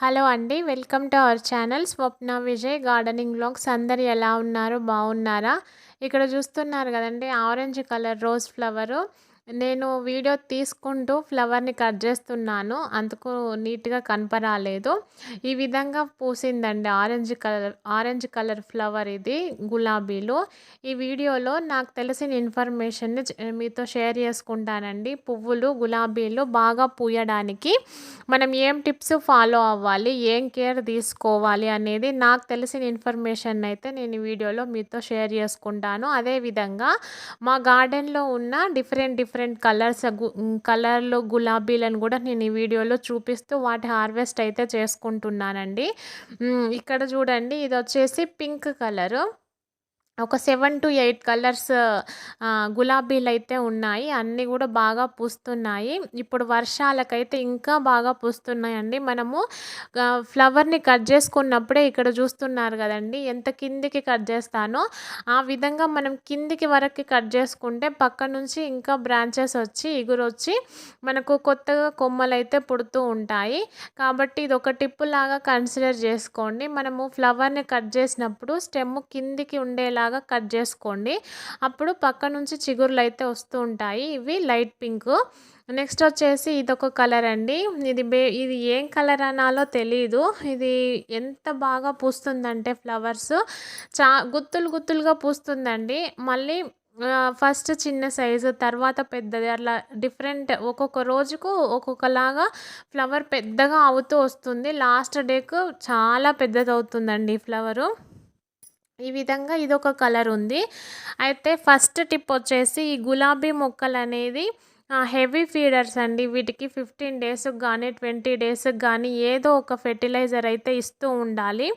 Hello అండి. Welcome to our channel Swapna Vijay gardening blogs అందరు ఎలా ఉన్నారు? బాగున్నారా? ఇక్కడ చూస్తున్నారు కదండి ఆరెంజ్ కలర్ రోజ్ ఫ్లవరు. నేను వీడియో తీసుకుంటూ ఫ్లవర్‌ని కట్ చేస్తున్నాను అందుకు నీట్‌గా కనపరాలేదు. ఈ విధంగా పూసిందండి orange colour orange colour flower ఇది గులాబీలు. ఈ వీడియోలో నాకు తెలిసిన ఇన్ఫర్మేషన్‌ని మీతో షేర్ చేసుకుంటానండి. పువ్వులు, గులాబీలు బాగా పూయడానికి మనం ఏం టిప్స్ ఫాలో అవ్వాలి? ఏం కేర్ తీసుకోవాలి? అనేది నాకు తెలిసిన ఇన్ఫర్మేషన్ అయితే నేను వీడియోలో మీతో షేర్ చేసుకుంటాను. అదేవిధంగా మా గార్డెన్‌లో ఉన్న డిఫరెంట్ డిఫరెంట్ కలర్స్ uh, కలర్‌లో గులాబీలను కూడా నేను ఈ వీడియోలో చూపిస్తూ వాటి హార్వెస్ట్ అయితే చేసుకుంటున్నానండి. ఇక్కడ చూడండి ఇది వచ్చేసి పింక్ కలరు. ఒక 7-8 కలర్స్ గులాబీలు అయితే ఉన్నాయి. అన్నీ కూడా బాగా పూస్తున్నాయి. ఇప్పుడు వర్షాలకైతే ఇంకా బాగా పూస్తున్నాయండి. మనము ఫ్లవర్‌ని కట్ చేసుకున్నప్పుడే ఇక్కడ చూస్తున్నారు కదండి ఎంత కిందికి కట్ చేస్తానో ఆ విధంగా మనం కిందికి వరకు కట్ చేసుకుంటే పక్క నుంచి ఇంకా బ్రాంచెస్ వచ్చి, ఇగురొచ్చి మనకు కొత్తగా కొమ్మలైతే పుడుతూ ఉంటాయి. కాబట్టి ఇది ఒక టిప్పు లాగా కన్సిడర్ చేసుకోండి మనము ఫ్లవర్‌ని కట్ చేసినప్పుడు స్టెమ్ కిందికి ఉండేలాగా కట్ చేసుకోండి అప్పుడు పక్క నుంచి అయితే వస్తూ ఉంటాయి. ఇవి లైట్ పింక్ నెక్స్ట్ వచ్చేసి ఇదొక కలర్ అండి. ఇది బే ఇది ఏం కలర్ అనాలో తెలీదు. ఇది ఎంత బాగా పూస్తుందంటే ఫ్లవర్స్ చా గుత్తులు గుత్తులుగా పూస్తుందండి. మళ్ళీ ఫస్ట్ చిన్న సైజు తర్వాత పెద్దది అట్లా డిఫరెంట్ ఒక్కొక్క రోజుకు ఒక్కొక్కలాగా ఫ్లవర్ పెద్దగా అవుతూ వస్తుంది. లాస్ట్ డేకు చాలా పెద్దదవుతుందండి ఈ ఫ్లవరు. ఈ విధంగా ఇదొక కలర్ ఉంది. అయితే ఫస్ట్ టిప్ వచ్చేసి ఈ గులాబీ మొక్కలు అనేది హెవీ ఫీడర్స్ అండి. వీటికి 15 డేస్‌కి కానీ ట్వంటీ డేస్‌కి కానీ ఏదో ఒక ఫెర్టిలైజర్ అయితే ఇస్తూ ఉండాలి.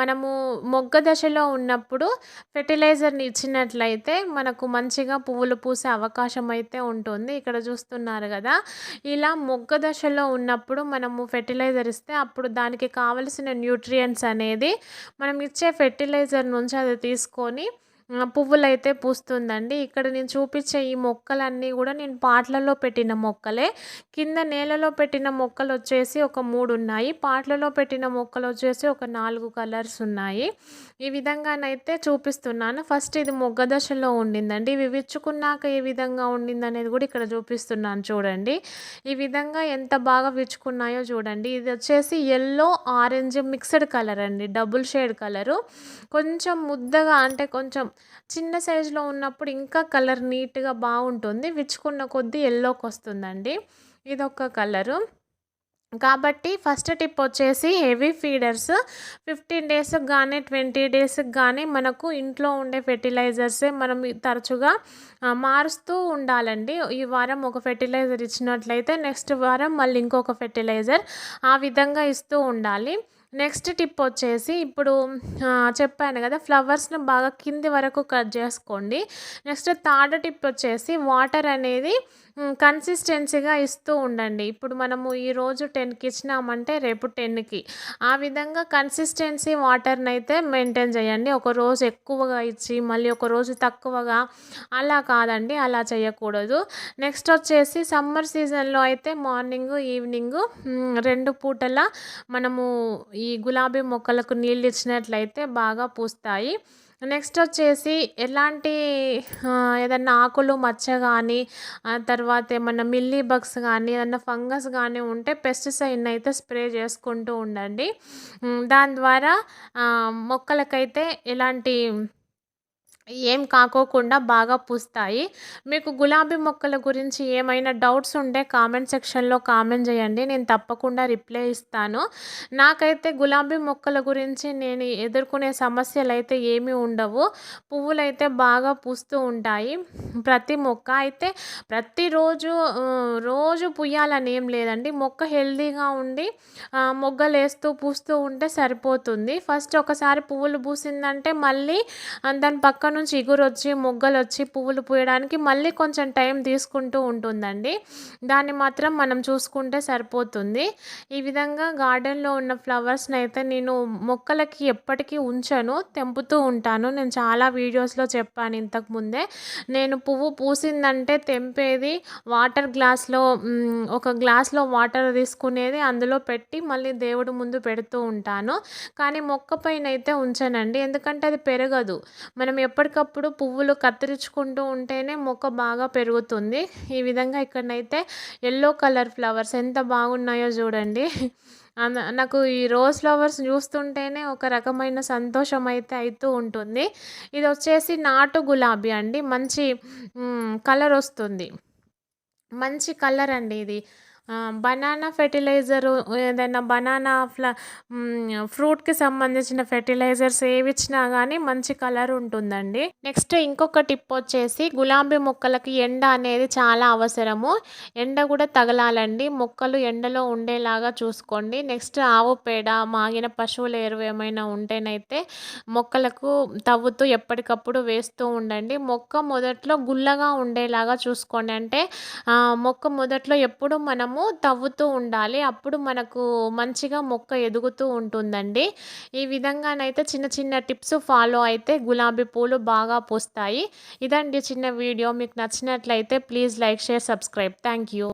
మనము మొగ్గ దశలో ఉన్నప్పుడు ఫెర్టిలైజర్‌ని ఇచ్చినట్లయితే మనకు మంచిగా పువ్వులు పూసే అవకాశం అయితే ఉంటుంది. ఇక్కడ చూస్తున్నారు కదా ఇలా మొగ్గ దశలో ఉన్నప్పుడు మనము ఫెర్టిలైజర్ ఇస్తే అప్పుడు దానికి కావలసిన న్యూట్రియంట్స్ అనేది మనం ఇచ్చే ఫెర్టిలైజర్ నుంచి అది తీసుకొని పువ్వులు పువ్వులైతే పూస్తుందండి. ఇక్కడ నేను చూపించే ఈ మొక్కలన్నీ కూడా నేను పాట్లలో పెట్టిన మొక్కలే. కింద నేలలో పెట్టిన మొక్కలు వచ్చేసి ఒక మూడు ఉన్నాయి. పాట్లలో పెట్టిన మొక్కలు వచ్చేసి ఒక నాలుగు కలర్స్ ఉన్నాయి. ఈ విధంగానైతే చూపిస్తున్నాను. ఫస్ట్ ఇది మొగ్గ దశలో ఉండిందండి. ఇవి విచ్చుకున్నాక ఏ విధంగా ఉండిందనేది కూడా ఇక్కడ చూపిస్తున్నాను చూడండి. ఈ విధంగా ఎంత బాగా విచ్చుకున్నాయో చూడండి. ఇది వచ్చేసి ఎల్లో ఆరెంజ్ మిక్స్డ్ కలర్ అండి. Double shade colour. కొంచెం ముద్దగా అంటే కొంచెం చిన్న సైజులో ఉన్నప్పుడు ఇంకా కలర్ నీట్‌గా బాగుంటుంది విచ్చుకున్న కొద్దీ వస్తుందండి ఇదొక కలరు. కాబట్టి ఫస్ట్ టిప్ వచ్చేసి హెవీ ఫీడర్స్ 15 డేస్‌కి కానీ ట్వంటీ డేస్‌కి కానీ మనకు ఇంట్లో ఉండే ఫెర్టిలైజర్సే మనం తరచుగా మారుస్తూ ఉండాలండి. ఈ వారం ఒక ఫెర్టిలైజర్ ఇచ్చినట్లయితే నెక్స్ట్ వారం మళ్ళీ ఇంకొక ఫెర్టిలైజర్ ఆ విధంగా ఇస్తూ ఉండాలి. నెక్స్ట్ టిప్ వచ్చేసి ఇప్పుడు చెప్పాను కదా ఫ్లవర్స్‌ని బాగా కింది వరకు కట్ చేసుకోండి. నెక్స్ట్ థర్డ్ టిప్ వచ్చేసి వాటర్ అనేది కన్సిస్టెన్సీగా ఇస్తూ ఉండండి. ఇప్పుడు మనము ఈరోజు 10కి ఇచ్చినామంటే రేపు 10కి ఆ విధంగా కన్సిస్టెన్సీ వాటర్ని అయితే మెయింటైన్ చేయండి. ఒకరోజు ఎక్కువగా ఇచ్చి మళ్ళీ ఒకరోజు తక్కువగా అలా కాదండి. అలా చేయకూడదు. నెక్స్ట్ వచ్చేసి సమ్మర్ సీజన్‌లో అయితే మార్నింగు, ఈవినింగు హ్మ్, 2 పూటలా మనము ఈ గులాబీ మొక్కలకు నీళ్ళు ఇచ్చినట్లయితే బాగా పూస్తాయి. నెక్స్ట్ వచ్చేసి ఎలాంటి ఏదన్నా ఆకులు మచ్చ కానీ తర్వాత ఏమన్నా మిల్లీ బగ్స్ కానీ ఏదన్నా ఫంగస్ కానీ ఉంటే పెస్టిసైడ్‌ని అయితే స్ప్రే చేసుకుంటూ ఉండండి. దాని ద్వారా మొక్కలకైతే ఎలాంటి ఏం కాకోకుండా బాగా పూస్తాయి. మీకు గులాబీ మొక్కల గురించి ఏమైనా డౌట్స్ ఉంటే కామెంట్ సెక్షన్‌లో కామెంట్ చేయండి. నేను తప్పకుండా రిప్లై ఇస్తాను. నాకైతే గులాబీ మొక్కల గురించి నేను ఎదుర్కొనే సమస్యలు అయితే ఏమీ ఉండవు. పువ్వులైతే బాగా పూస్తూ ఉంటాయి. ప్రతి మొక్క అయితే ప్రతిరోజు రోజు పుయ్యాలని ఏం లేదండి. మొక్క హెల్దీగా ఉండి మొగ్గలేస్తూ పూస్తూ ఉంటే సరిపోతుంది. ఫస్ట్ ఒకసారి పువ్వులు పూసిందంటే మళ్ళీ దాని పక్కన నుంచి ఇగురొచ్చి మొగ్గలొచ్చి పువ్వులు పూయడానికి మళ్ళీ కొంచెం టైం తీసుకుంటూ ఉంటుందండి. దాన్ని మాత్రం మనం చూసుకుంటే సరిపోతుంది. ఈ విధంగా గార్డెన్లో ఉన్న ఫ్లవర్స్ని అయితే నేను మొక్కలకి ఎప్పటికీ ఉంచను తెంపుతూ ఉంటాను. నేను చాలా వీడియోస్లో చెప్పాను ఇంతకుముందే నేను పువ్వు పూసిందంటే తెంపేది వాటర్ గ్లాస్లో ఒక గ్లాస్లో వాటర్ తీసుకునేది అందులో పెట్టి మళ్ళీ దేవుడు ముందు పెడుతూ ఉంటాను. కానీ మొక్క పైన అయితే ఉంచానండి. ఎందుకంటే అది పెరగదు. మనం ఎప్పటికప్పుడు పువ్వులు కత్తిరించుకుంటూ ఉంటేనే మొక్క బాగా పెరుగుతుంది. ఈ విధంగా ఇక్కడనైతే ఎల్లో కలర్ ఫ్లవర్స్ ఎంత బాగున్నాయో చూడండి. నాకు ఈ రోజ్ ఫ్లవర్స్ చూస్తుంటేనే ఒక రకమైన సంతోషం అయితే అవుతూ ఉంటుంది. ఇది వచ్చేసి నాటు గులాబీ అండి. మంచి కలర్ వస్తుంది. మంచి కలర్ అండి ఇది. బనానా ఫెర్టిలైజరు ఏదైనా బనానా ఫ్ల ఫ్రూట్‌కి సంబంధించిన ఫెర్టిలైజర్స్ ఏవి ఇచ్చినా కానీ మంచి కలర్ ఉంటుందండి. నెక్స్ట్ ఇంకొక టిప్ వచ్చేసి గులాబీ మొక్కలకి ఎండ అనేది చాలా అవసరము. ఎండ కూడా తగలాలండి. మొక్కలు ఎండలో ఉండేలాగా చూసుకోండి. నెక్స్ట్ ఆవు పేడ, మాగిన పశువుల ఎరువు ఏమైనా ఉంటేనైతే మొక్కలకు తవ్వుతూ ఎప్పటికప్పుడు వేస్తూ ఉండండి. మొక్క మొదట్లో గుల్లగా ఉండేలాగా చూసుకోండి. అంటే మొక్క మొదట్లో ఎప్పుడు మనము మనము తవ్వుతూ ఉండాలి. అప్పుడు మనకు మంచిగా మొక్క ఎదుగుతూ ఉంటుందండి. ఈ విధంగానైతే చిన్న చిన్న టిప్స్ ఫాలో అయితే గులాబీ పూలు బాగా పూస్తాయి. ఇదండి చిన్న వీడియో. మీకు నచ్చినట్లయితే please like share subscribe. Thank you